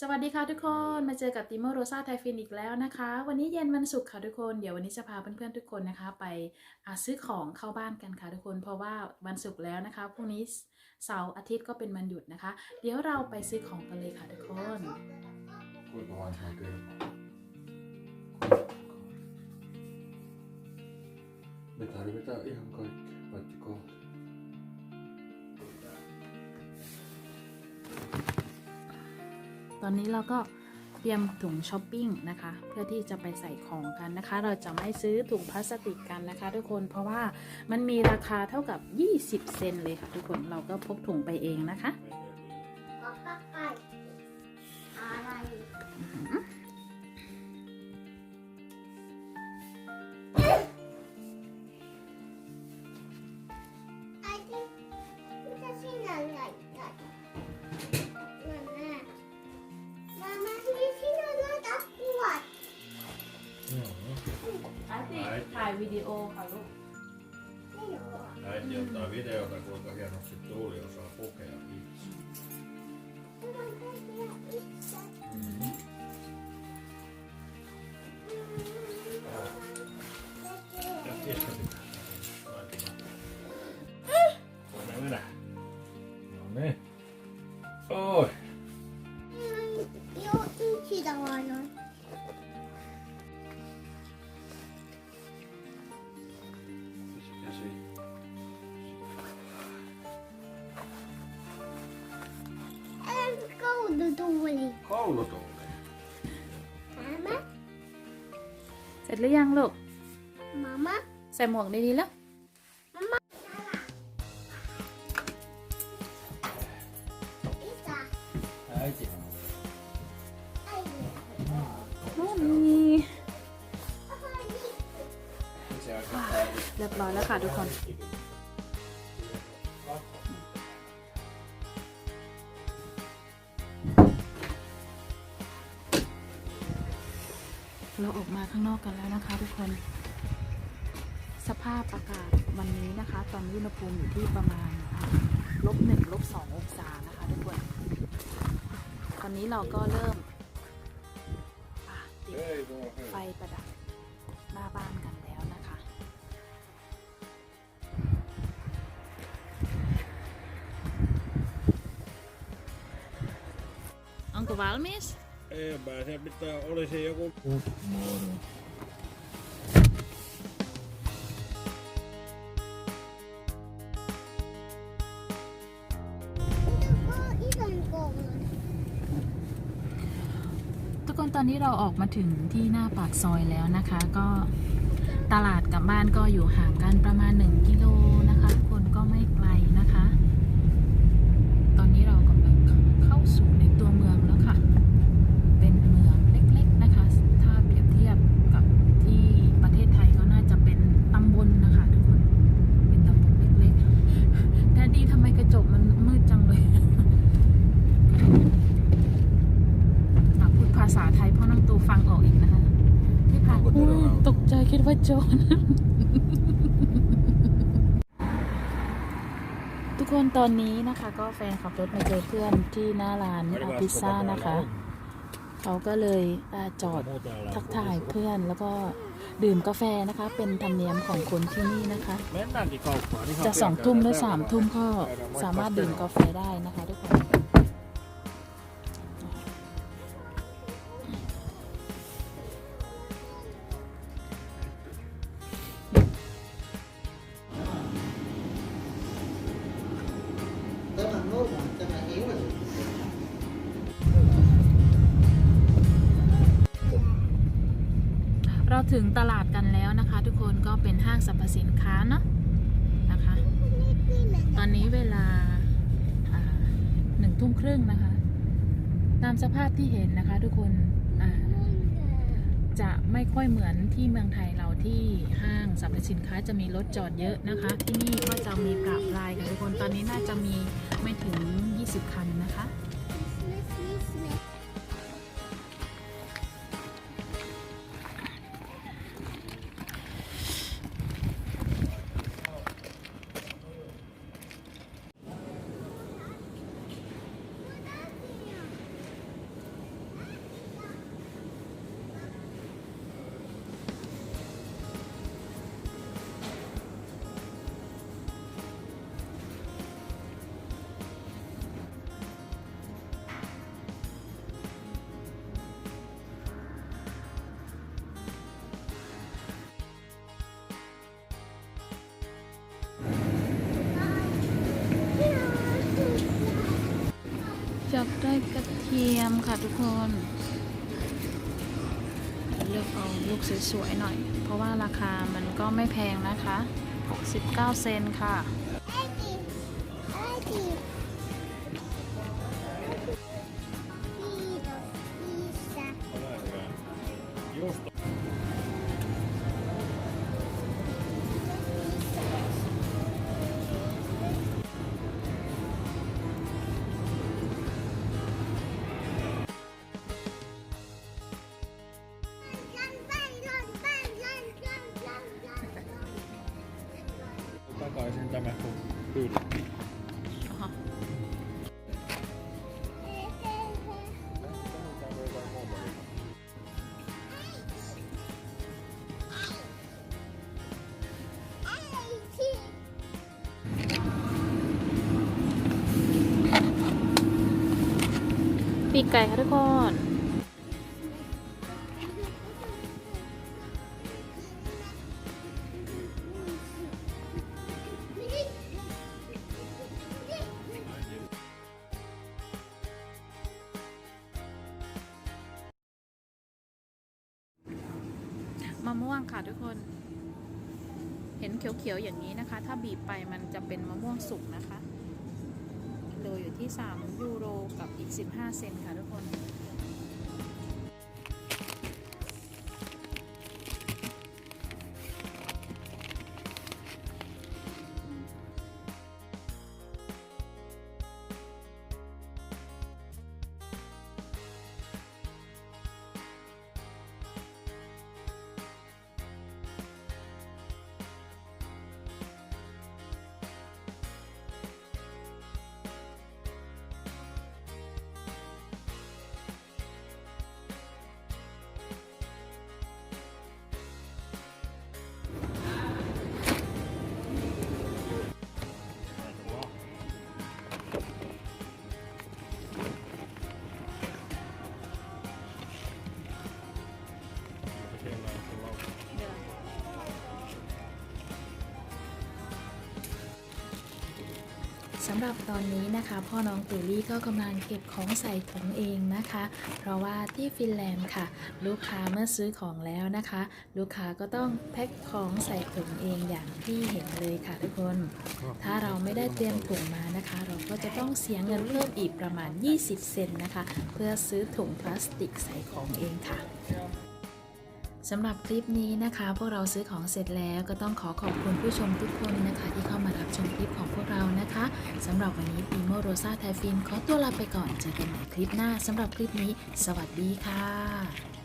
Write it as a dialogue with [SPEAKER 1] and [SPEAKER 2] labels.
[SPEAKER 1] สวัสดีค่ะทุกคน มาเจอกับติโมโรซาไทฟินอีกแล้วนะคะ วันนี้เย็นวันศุกร์ค่ะทุกคน เดี๋ยววันนี้จะพาเพื่อนๆทุกคนนะคะ ไปซื้อของเข้าบ้านกันค่ะทุกคน เพราะว่าวันศุกร์แล้วนะคะพรุ่งนี้เสาร์อาทิตย์ก็เป็นวันหยุดนะคะ เดี๋ยวเราไปซื้อของกันเลยค่ะทุกคน
[SPEAKER 2] Kuinka vanha kello? Me tarvitaan ihan kaikki, paitsi kohta.
[SPEAKER 1] ตอนนี้เราก็เตรียมถุงช้อปปิ้งนะคะ เพื่อที่จะไปใส่ของกันนะคะ เราจะไม่ซื้อถุงพลาสติกกันนะคะ ทุกคนเพราะว่ามันมีราคาเท่ากับ 20 เซนเลยค่ะทุกคนเราก็พกถุงไปเองนะคะ
[SPEAKER 3] อาติ
[SPEAKER 1] ถ่ายวิดีโอค่ะลูก
[SPEAKER 3] ไม่รู้อะ
[SPEAKER 2] Äiti ottaa videota, kuinka hienosti Tuuli osaa pukea itse.
[SPEAKER 3] มั şey. Kavla dolu.
[SPEAKER 2] Kavla
[SPEAKER 3] dolu. Mama.
[SPEAKER 1] เสร็จหรือยังลูก
[SPEAKER 3] Mama.
[SPEAKER 1] ใส่หมวกดีๆแล้ว ค่ะทุกคน เราออกมาข้างนอกกันแล้วนะคะทุกคน สภาพอากาศวันนี้นะคะ ตอนนี้อุณหภูมิอยู่ที่ประมาณอ่าลบหนึ่งลบสององศานะคะทุกคน ตอนนี้เราก็เริ่มอะติด
[SPEAKER 2] Ei vaan
[SPEAKER 1] ไฟประดับหน้าบ้านกัน Onko valmis?
[SPEAKER 2] En mä
[SPEAKER 3] se mitään, oli se joku...
[SPEAKER 1] ทุกคนตอนนี้เราออกมาถึงที่หน้าปากซอยแล้วนะคะ ก็ตลาดกับบ้านก็อยู่ห่างกันประมาณ 1 กิโลนะคะ ได้
[SPEAKER 2] แล้
[SPEAKER 1] ตกใจคิดว่าโจรทุกคนตอนนี้นะคะ ก็แฟนขับรถมาเจอเพื่อนที่หน้าร้านอาพิซซ่านะคะ เขาก็เลยจอดทักทายเพื่อนแล้วก็ดื่มกาแฟนะคะ เป็นธรรมเนียมของคนที่นี่นะคะ จะสองทุ่มหรือสามทุ่มก็สามารถดื่มกาแฟได้นะคะทุกคน เราถึงตลาดกันแล้วนะคะ ทุกคนก็เป็นห้างสรรพสินค้าเนาะนะคะ ตอนนี้เวลาหนึ่งทุ่มครึ่งนะคะ ตามสภาพที่เห็นนะคะทุกคนจะไม่ค่อยเหมือนที่เมืองไทยเราที่ห้างสรรพสินค้าจะมีรถจอดเยอะนะคะ ที่นี่ก็จะมีปรับรายกันทุกคนตอนนี้น่าจะมีไม่ถึง 20 คันนะคะ
[SPEAKER 3] ได้
[SPEAKER 1] กระเทียมค่ะทุกคนเลือกเอาลูกสวยๆหน่อย เพราะว่าราคามันก็ไม่แพงนะคะ 69 เซนค่ะ
[SPEAKER 2] มค
[SPEAKER 1] ดู
[SPEAKER 3] ดิ
[SPEAKER 1] ปีกไก่ค่ะทุกคน มะม่วงค่ะทุกคน เห็นเขียวๆอย่างนี้นะคะ ถ้าบีบไปมันจะเป็นมะม่วงสุกนะคะกิโลอยู่ที่ 3 ยูโรกับอีก 15 เซนค่ะทุกคน สำหรับตอนนี้นะคะ พ่อน้องตูลี่ก็กำลังเก็บของใส่ถุงเองนะคะ เพราะว่าที่ฟินแลนด์ค่ะ ลูกค้าเมื่อซื้อของแล้วนะคะ ลูกค้าก็ต้องแพ็คของใส่ถุงเองอย่างที่เห็นเลยค่ะทุกคน ถ้าเราไม่ได้เตรียมถุงมานะคะ เราก็จะต้องเสียเงินเพิ่มอีกประมาณ 20 เซนนะคะ เพื่อซื้อถุงพลาสติกใส่ของเองค่ะ สำหรับคลิปนี้นะคะ พวกเราซื้อของเสร็จแล้วก็ต้องขอขอบคุณผู้ชมทุกคนนะคะ ที่เข้ามารับชมคลิปของพวกเรานะคะสำหรับวันนี้ปีโมโรซาไทฟินขอตัวลาไปก่อนเจอกันใหม่คลิปหน้าสำหรับคลิปนี้ สวัสดีค่ะ